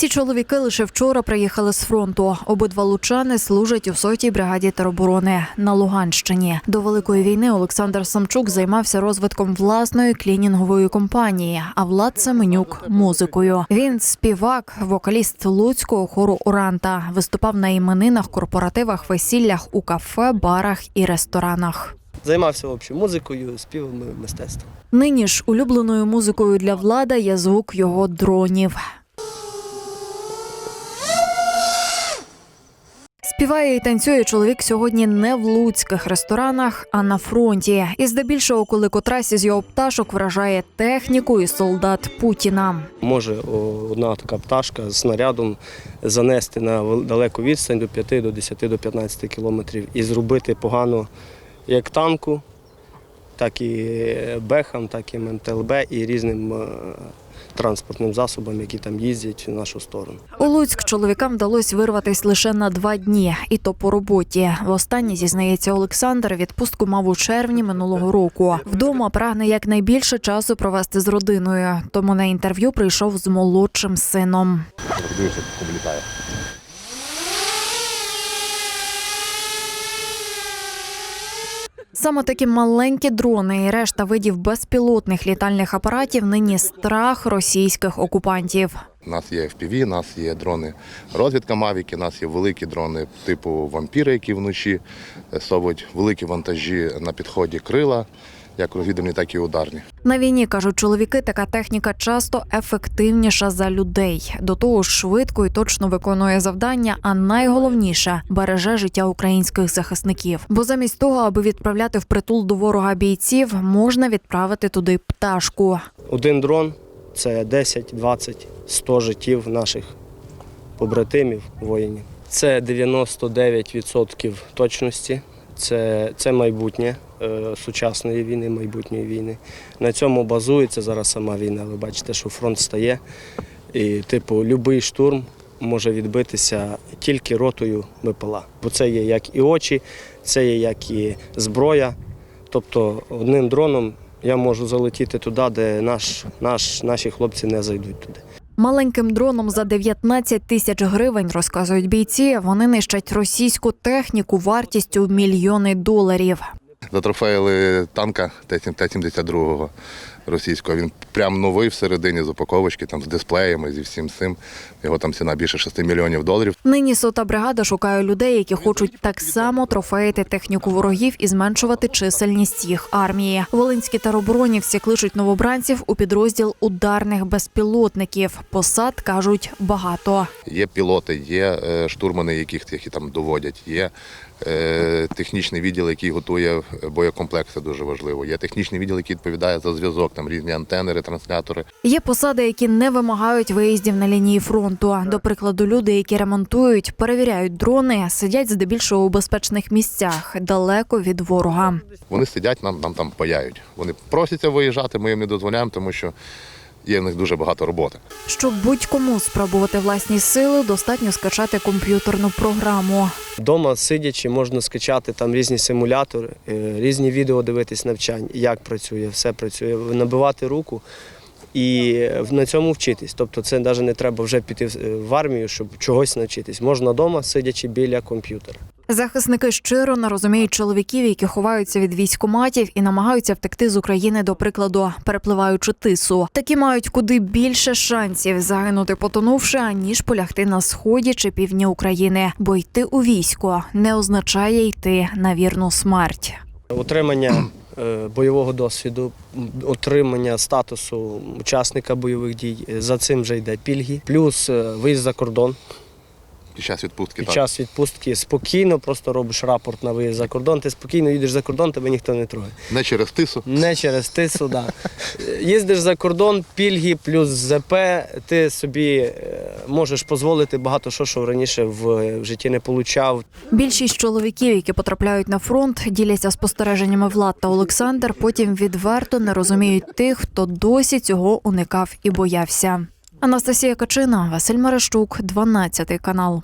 Ці чоловіки лише вчора приїхали з фронту. Обидва лучани служать у сотій бригаді тероборони на Луганщині. До великої війни Олександр Самчук займався розвитком власної клінінгової компанії, а Влад Семенюк музикою. Він співак, вокаліст луцького хору Уранта. Виступав на іменинах, корпоративах, весіллях у кафе, барах і ресторанах. Займався в общем, музикою, співом, мистецтвом. Нині ж улюбленою музикою для влада є звук його дронів. Співає і танцює чоловік сьогодні не в луцьких ресторанах, а на фронті. І здебільшого, коли котрась із його пташок вражає техніку і солдат Путіна. Може одна така пташка з снарядом занести на далеку відстань до 5, до 10, до 15 кілометрів і зробити погано як танку, так і бехам, так і МТЛБ і різним е, транспортним засобам, які там їздять в нашу сторону. У Луцьк чоловікам вдалося вирватися лише на два дні, і то по роботі. Востаннє зізнається Олександр. Відпустку мав у червні минулого року. Вдома прагне якнайбільше часу провести з родиною. Тому на інтерв'ю прийшов з молодшим сином. Дивіться, як літає. Саме такі маленькі дрони і решта видів безпілотних літальних апаратів нині страх російських окупантів. У нас є FPV, у нас є дрони розвідка Мавіки, у нас є великі дрони типу вампіри, які вночі е, совуть великі вантажі на підході крила, як розвідувальні, так і ударні. На війні кажуть чоловіки, така техніка часто ефективніша за людей. До того ж, швидко і точно виконує завдання, а найголовніше береже життя українських захисників. Бо замість того, аби відправляти в притул до ворога бійців, можна відправити туди пташку. Один дрон це 10, 20, 100 життів наших побратимів, воїнів. Це 99% точності. Це, це майбутнє сучасної війни, майбутньої війни. На цьому базується зараз сама війна. Ви бачите, що фронт стає. І, типу, будь-який штурм може відбитися тільки ротою БПЛА. Бо це є як і очі, це є як і зброя. Тобто одним дроном я можу залетіти туди, де наш, наш, наші хлопці не зайдуть туди. Маленьким дроном за 19 тисяч гривень розказують бійці. Вони нищать російську техніку вартістю мільйони доларів. Затрофеїли танка Т-72 російського. Він прям новий всередині з упаковочки, там з дисплеями, зі всім цим. Його там ціна більше 6 мільйонів доларів. Нині сота бригада шукає людей, які хочуть так само трофеїти техніку ворогів і зменшувати чисельність їх армії. Волинські тероборонівці кличуть новобранців у підрозділ ударних безпілотників. Посад кажуть багато. Є пілоти, є е, штурмани, яких які там доводять, є е, технічний відділ, який готує боєкомплекти, дуже важливо. Є технічний відділ, який відповідає за зв'язок, там різні антени, ретранслятори. Є посади, які не вимагають виїздів на лінії фронту. До прикладу, люди, які ремонтують, перевіряють дрони, сидять здебільшого у безпечних місцях далеко від ворога. Вони сидять, нам, нам там паяють. Вони просяться виїжджати, ми їм не дозволяємо, тому що є в них дуже багато роботи. Щоб будь-кому спробувати власні сили, достатньо скачати комп'ютерну програму. Вдома сидячи, можна скачати там різні симулятори, е, різні відео дивитись навчань, як працює, все працює, набивати руку і на цьому вчитись. Тобто це навіть не треба вже піти в- в армію, щоб чогось навчитись. Можна вдома, сидячи біля комп'ютера. Захисники щиро не розуміють чоловіків, які ховаються від військоматів і намагаються втекти з України, до прикладу, перепливаючи тису. Такі мають куди більше шансів загинути, потонувши, аніж полягти на сході чи півдні України. Бо йти у військо не означає йти на вірну смерть. Отримання е, бойового досвіду, отримання статусу учасника бойових дій. е, За цим вже йде пільги, плюс е, виїзд за кордон. Під час відпустки Під так. час відпустки спокійно просто робиш рапорт на виїзд за кордон. Ти спокійно їдеш за кордон, тебе ніхто не трогає. не через тису. Не через тису, да. Їздиш за кордон, пільги плюс ЗП, ти собі е, можеш дозволити багато що, що раніше в, в житті не получав. Більшість чоловіків, які потрапляють на фронт, діляться спостереженнями Влад та Олександр. Потім відверто не розуміють тих, хто досі цього уникав і боявся. Анастасія Качина, Василь Марещук, 12 канал.